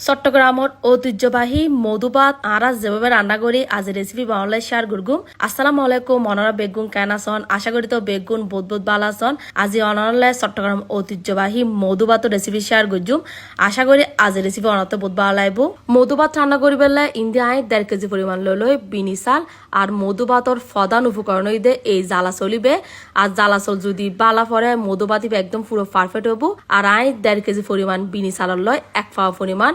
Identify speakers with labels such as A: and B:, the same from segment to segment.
A: চট্টগ্রামত ঐতিহ্যবাহী মধুবাত আরা যেভাবে রান্না করি আজ রেসিপি বাংলায় শেয়ার করগুম আসসালামু আলাইকুম অনরা বেগুন কেন আসন আশা করি তো বেগুন বহুত ভালো আসন আজি অনরলে চট্টগ্রাম ঐতিহ্যবাহী মধুবাত রেসিপি শেয়ার করজুম আশা করি আজ রেসিপি অনতে ভালো লাগবো। মধুবাত রান্না করি বেলা ইন্ডিয়া আই দেড় কেজি পরিমাণ লই লই বিনি চাল আর মধুবাতর ফদান উপকরণ দে এই জ্বালা চলিবে। আর জ্বালা চল যদি বালা পরে মধুবাতি একদম পুরো পারফেক্ট হব। আর আই দেড় কেজি পরিমাণ বিনি চালর লয় এক পাওয়া পরিমাণ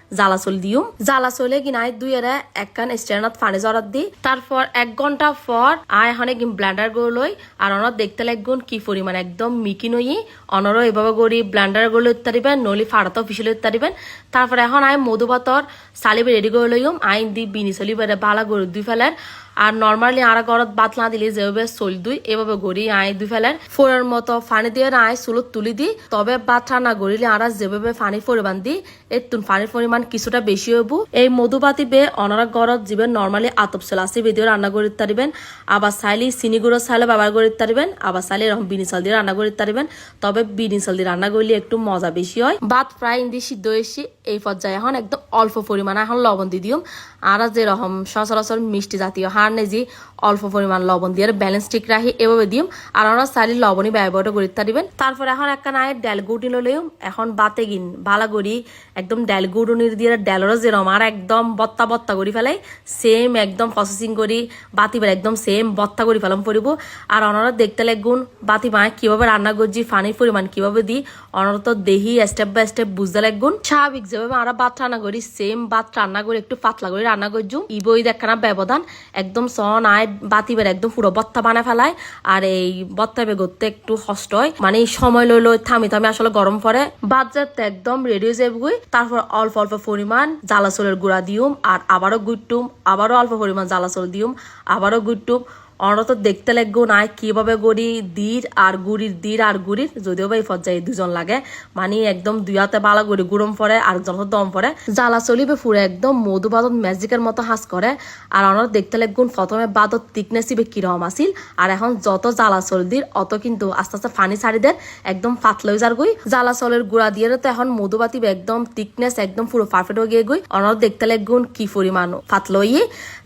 A: জ্বালা চল দিও। জ্বালা চলে কিনাই দুই এরা একখান স্ট্যান্ডত পানি জরাত দি তারপর এক ঘণ্টা পর আয় কিন ব্লেন্ডার করে লই আর অনত দেখতে লাগগুন কি পরিমাণ একদম মিকি নই অনরও এভাবে করি ব্লেন্ডার করে লইতে পারিবেন নলি ফাড়াতেও পিছিয়ে লইতে পারিবেন তারপর এখন আয় মধুবাতর সালিবে রেডি করে লইম আইন দি বিনি চলি বেড়ে বালা গরু দুই ফেলার আর নর্মালি আর ঘরত বাত না দিলে যেভাবে চল দুই এভাবে গড়ি আই দুই ফেলার ফোরের মতো ফানি দিয়ে আই চুলত তুলি দি, তবে বাত রান্না গড়িলে আর যেভাবে ফানি পরিমাণ দি এতুন ফানির পরিমাণ কিছুটা বেশি হব এই মধুবাতি বে অনারা ঘরত যিবে নর্মালি আতপ চল। আছে বেদিও রান্না করিতে পারিবেন। আবার চাইলে চিনি গুঁড়ো চাইলে ব্যবহার করিতে পারিবেন। আবার চাইলে এরকম বিনি চাল দিয়ে রান্না করিতে পারিবেন। তবে বিনি চাল দিয়ে রান্না করলে একটু মজা বেশি হয়। ভাত প্রায় ইন্দি সিদ্ধ এসে এই পর্যায়ে এখন একদম অল্প পরিমাণে এখন লবণ দিয়ে দিও। আর যেরকম সচরাচর মিষ্টি জাতীয় হার নেজি অল্প পরিমাণ লবণ দিয়ে ব্যালেন্স ঠিক রাখি, এভাবে দিম। আর আমরা চাইলে লবণই ব্যবহার করতে দিবেন তারপর এখন একটা নাই ডাল গুটি লইম এখন বাতে গিন, ভালা করি। একদম ডাল গুড়নি দিয়ে ডালরও যেরম, আর একদম বত্তা বত্তা করি ফেলাই সেম একদম প্রসেসিং করি, বাতি বেলা একদম সেম বত্তা করি ফেলাম পড়িব আর অনারা দেখতে লাগুন, বাতি মায় কীভাবে রান্না করছি পানির পরিমাণ কীভাবে দিই অনারা তো দেহি স্টেপ বাই স্টেপ বুঝতে লাগুন। স্বাভাবিক যেভাবে আমরা ভাত রান্না করি সেম ভাত রান্না করে একটু পাতলা করে রান্না করছু ইবই দেখানা ব্যবধান, একদম সন আয় বাতি বের একদম পুরো বত্তা বানা ফেলায়, আর এই বত্তা বেগতে একটু কষ্ট হয়। মানে সময় লই লই থামি থামি আসলে গরম পরে বাজার যাতে একদম রেডি হয়ে গুই। তারপর অল্প অল্প পরিমাণ জ্বালাচলের গুঁড়া দিউম, আর আবারও গুট্টুম আবারও অল্প পরিমাণ জ্বালাচল দিউম, আবারও গুট্টুম অনরা তো দেখতে লাগবো নাই, কীভাবে গড়ি দির আর গুড়ির, দির আর গুড়ির। যদিও বা এই পর্যায়ে দুজন লাগে মানে একদম দুই হাতে বালা গড়ি গুড়ম পরে, আর যত দম পরে। জ্বালা চলিবে ফুরে, একদম মধু বাদত ম্যাজিকের মতো হাস করে। আর অনরা দেখতে লাগুন প্রথমে বাদত তিকনেস ইবে কিরম আসিল আর এখন যত জ্বালা চল দির, অত কিন্তু আস্তে আস্তে ফানি ছাড়ি দেন, একদম ফাতলই যার গই। জ্বালা চলের গুড়া দিয়ে তো এখন মধু বাতিবে একদম তিকনেস একদম পুরো পারফেক্ট হয়ে গিয়ে গই। অনরা দেখতে লাগুন কি পরিমাণ ফাতলই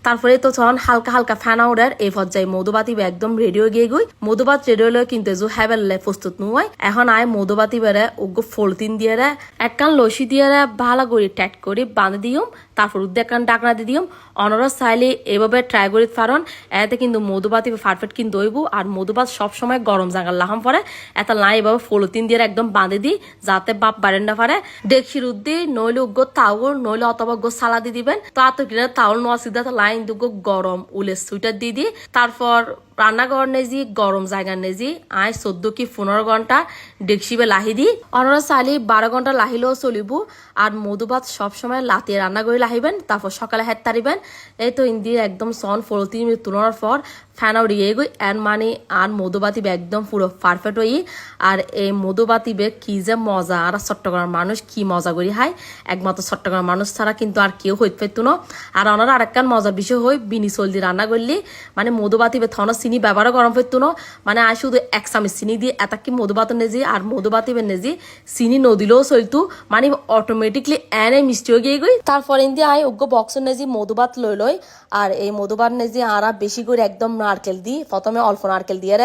A: তারপরে তো যখন হালকা হালকা ফ্যান আউডার এই পর্যায়ে মধুবাতি একদম রেডিও গিয়ে গই মধুবাত রেডিও হলে কিন্তু এজু হ্যাবেললে প্রস্তুত নয় এখন আয় মধুবাতি বেড়ে ওগো ফলতিন দিয়ে রে একখান লসি দিয়ে রে ভালো করে ট্যাট করে বাঁধে দিও তারপর উদ্দে একখান ডাকনা দিয়ে দিও অনারস চাইলে এভাবে ট্রাই করি পারন। এতে কিন্তু মধুবাতি পারফেক্ট কিন্তু হইব। আর মধুবাত সবসময় গরম জাগার লাহাম পরে। এত লাই এভাবে ফলতিন দিয়ে একদম বাঁধে দিই, যাতে বাপ বাড়েন না পারে। দেখছির উদ্দি নইলে উগ্র তাউল নইলে অথবা গো সালা দিয়ে দিবেন। তো আত কিনা তাউল নোয়া সিদ্ধা লাইন দুগো গরম, উলের সুইটার দিয়ে দিই। তারপর রান্নাঘর নেজি, গরম জায়গা নেজি। আই চোদ্দ কি পনেরো ঘণ্টা। ডেকসিবে লাহি দি। অনরা চালি বারো ঘণ্টা লাহিলেও চলিব। আর মধু ভাত সবসময় লাতিয়ে রান্না করে লাহিবেন, তারপর সকালে হাত তারিবেন। এই তো ইন্দি একদম সন ফলতি তুলনার পর ফ্যান আউট ইয়ে গই এর মানে আর মধুবাতি বে একদম পুরো পারফেক্ট হই আর এই মধুবাতি বে কি যে মজা। আর চট্টগ্রাম মানুষ কি মজা করি, হাই? একমাত্র চট্টগ্রাম মানুষ ছাড়া কিন্তু আর কেউ হইতে পারতো না। আর ওনার আরেকখান মজার বিষয় হই, বিনি চলদি রান্না করলি মানে মধুবাতি বে থন চিনি ব্যবহারও গরম হইতো না। মানে আয় শুধু এক চামচ চিনি দিয়ে এত কি মধুবাত নেজি? আর মধুবাতি বে নেজি, চিনি নদিলেও চলতো। মানে অটোমেটিকলি এনে মিষ্টি হয়ে গিয়ে গই তারপরে ইন্দি আয় উগ্র বক্স নেজি মধুবাত লই লই। আর এই মধুবাত নেজি আরা বেশি করে একদম নারকেল দিই প্রথমে অল্প নারকেল দিয়ে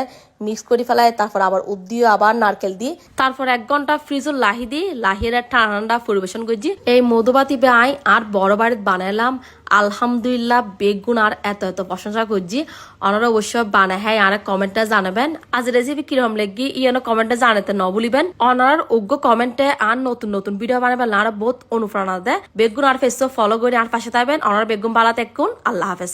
A: মিক্স করে ফেলায় তারপর আবার উদ দিয়ে আবার নারকেল দিই তারপর এক ঘণ্টা ফ্রিজও লাহি দিই লাহির ঠান্ডা পরিবেশন করছি। এই মধুবাতি বে আই আর বড় বাড়িতে বানাইলাম। আলহামদুলিল্লাহ বেগুন আর এত এত প্রশংসা করছি। ওনারা অবশ্য বানায় হ্যাঁ আর কমেন্টে জানাবেন। আজ রেসিপি কীরকম লেগে, ইয়ান কমেন্টে জানাতে ন বলিবেন ওনার অজ্ঞ কমেন্টে আর নতুন নতুন ভিডিও বানাবেন আর বহুত অনুপ্রেরণা দেয়। বেগুন আর ফেসও ফলো করে আর পাশে থাকবেন। ওনার বেগুন বালাতে আল্লাহ হাফেজ।